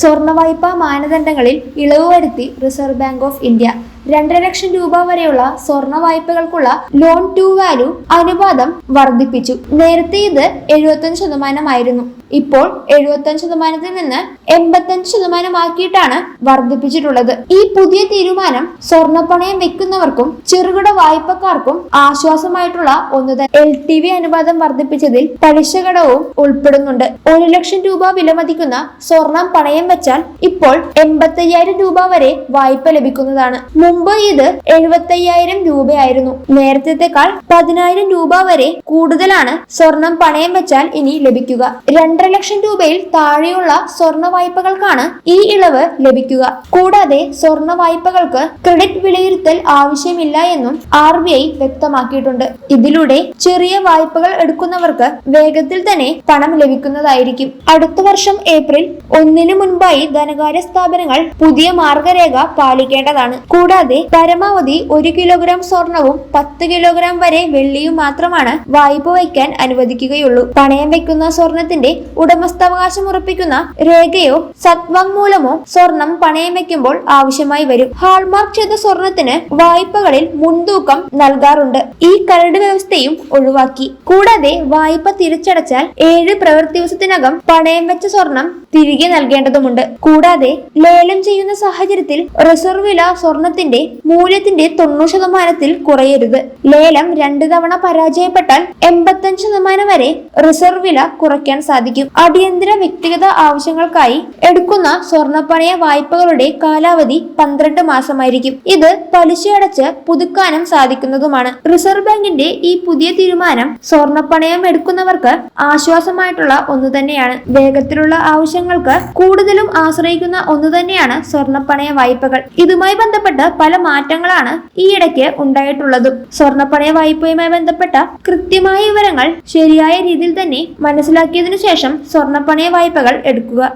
സ്വർണ വായ്പാ മാനദണ്ഡങ്ങളിൽ ഇളവ് വരുത്തി റിസർവ് ബാങ്ക് ഓഫ് ഇന്ത്യ. രണ്ടര ലക്ഷം രൂപ വരെയുള്ള സ്വർണ വായ്പകൾക്കുള്ള ലോൺ ടു വാല്യൂ അനുപാതം വർദ്ധിപ്പിച്ചു. നേരത്തെ ഇത് എഴുപത്തഞ്ച് ശതമാനമായിരുന്നു. ഇപ്പോൾ എഴുപത്തഞ്ച് ശതമാനത്തിൽ നിന്ന് എൺപത്തഞ്ച് ശതമാനമാക്കിയിട്ടാണ് വർദ്ധിപ്പിച്ചിട്ടുള്ളത്. ഈ പുതിയ തീരുമാനം സ്വർണപ്പണയം വെക്കുന്നവർക്കും ചെറുകിട വായ്പക്കാർക്കും ആശ്വാസമായിട്ടുള്ള ഒന്ന് തന്നെ. എൽ ടി വി അനുപാതം വർദ്ധിപ്പിച്ചതിൽ പലിശ ഘടകവും ഉൾപ്പെടുന്നുണ്ട്. ഒരു ലക്ഷം രൂപ വിലമതിക്കുന്ന സ്വർണം പണയം വെച്ചാൽ ഇപ്പോൾ എൺപത്തയ്യായിരം രൂപ വരെ വായ്പ ലഭിക്കുന്നതാണ്. മുമ്പ് ഇത് എഴുപത്തയ്യായിരം രൂപയായിരുന്നു. നേരത്തെക്കാൾ പതിനായിരം രൂപ വരെ കൂടുതലാണ് സ്വർണം പണയം വെച്ചാൽ ഇനി ലഭിക്കുക. രണ്ടര ലക്ഷം രൂപയിൽ താഴെയുള്ള സ്വർണ വായ്പകൾക്കാണ് ഈ ഇളവ് ലഭിക്കുക. കൂടാതെ സ്വർണ വായ്പകൾക്ക് ക്രെഡിറ്റ് വിലയിരുത്തൽ ആവശ്യമില്ല എന്നും ആർ ബി ഐ വ്യക്തമാക്കിയിട്ടുണ്ട്. ഇതിലൂടെ ചെറിയ വായ്പകൾ എടുക്കുന്നവർക്ക് വേഗത്തിൽ തന്നെ പണം ലഭിക്കുന്നതായിരിക്കും. അടുത്ത വർഷം ഏപ്രിൽ ഒന്നിനു മുൻപായി ധനകാര്യ സ്ഥാപനങ്ങൾ പുതിയ മാർഗരേഖ പാലിക്കേണ്ടതാണ്. കൂടാതെ പരമാവധി ഒരു കിലോഗ്രാം സ്വർണവും പത്ത് കിലോഗ്രാം വരെ വെള്ളിയും മാത്രമാണ് വായ്പ വയ്ക്കാൻ അനുവദിക്കുകയുള്ളൂ. പണയം വെക്കുന്ന സ്വർണത്തിന്റെ ഉടമസ്ഥാവകാശം ഉറപ്പിക്കുന്ന രേഖയോ സത്വാങ്മൂലമോ സ്വർണം പണയം വെക്കുമ്പോൾ ആവശ്യമായി വരും. ഹാൾമാർക്ക് ചെയ്ത സ്വർണത്തിന് വായ്പകളിൽ മുൻതൂക്കം നൽകാറുണ്ട്. ഈ കരട് വ്യവസ്ഥയും ഒഴിവാക്കി. കൂടാതെ വായ്പ തിരിച്ചടച്ചാൽ ഏഴ് പ്രവൃത്തി ദിവസത്തിനകം പണയം വെച്ച സ്വർണം തിരികെ നൽകേണ്ടതുണ്ട് കൂടാതെ ലേലം ചെയ്യുന്ന സാഹചര്യത്തിൽ റിസർവ് വില സ്വർണത്തിന്റെ മൂല്യത്തിന്റെ തൊണ്ണൂറ് ശതമാനത്തിൽ കുറയരുത്. ലേലം രണ്ടു തവണ പരാജയപ്പെട്ടാൽ എൺപത്തഞ്ച് ശതമാനം വരെ റിസർവ് വില കുറയ്ക്കാൻ സാധിക്കും. അടിയന്തര വ്യക്തിഗത ആവശ്യങ്ങൾക്കായി എടുക്കുന്ന സ്വർണപ്പണയ വായ്പകളുടെ കാലാവധി പന്ത്രണ്ട് മാസമായിരിക്കും. ഇത് പലിശയടച്ച് പുതുക്കാനും സാധിക്കുന്നതുമാണ്. റിസർവ് ബാങ്കിന്റെ ഈ പുതിയ തീരുമാനം സ്വർണപ്പണയം എടുക്കുന്നവർക്ക് ആശ്വാസമായിട്ടുള്ള ഒന്ന് തന്നെയാണ്. വേഗത്തിലുള്ള ആവശ്യങ്ങൾക്ക് കൂടുതലും ആശ്രയിക്കുന്ന ഒന്ന് തന്നെയാണ് സ്വർണപ്പണയ വായ്പകൾ. ഇതുമായി ബന്ധപ്പെട്ട് പല മാറ്റങ്ങളാണ് ഈയിടയ്ക്ക് ഉണ്ടായിട്ടുള്ളത്. സ്വർണപ്പണയ വായ്പയുമായി ബന്ധപ്പെട്ട കൃത്യമായ വിവരങ്ങൾ ശരിയായ രീതിയിൽ തന്നെ മനസ്സിലാക്കിയതിനു ശേഷം സ്വർണപ്പണയ വായ്പകൾ എടുക്കുക.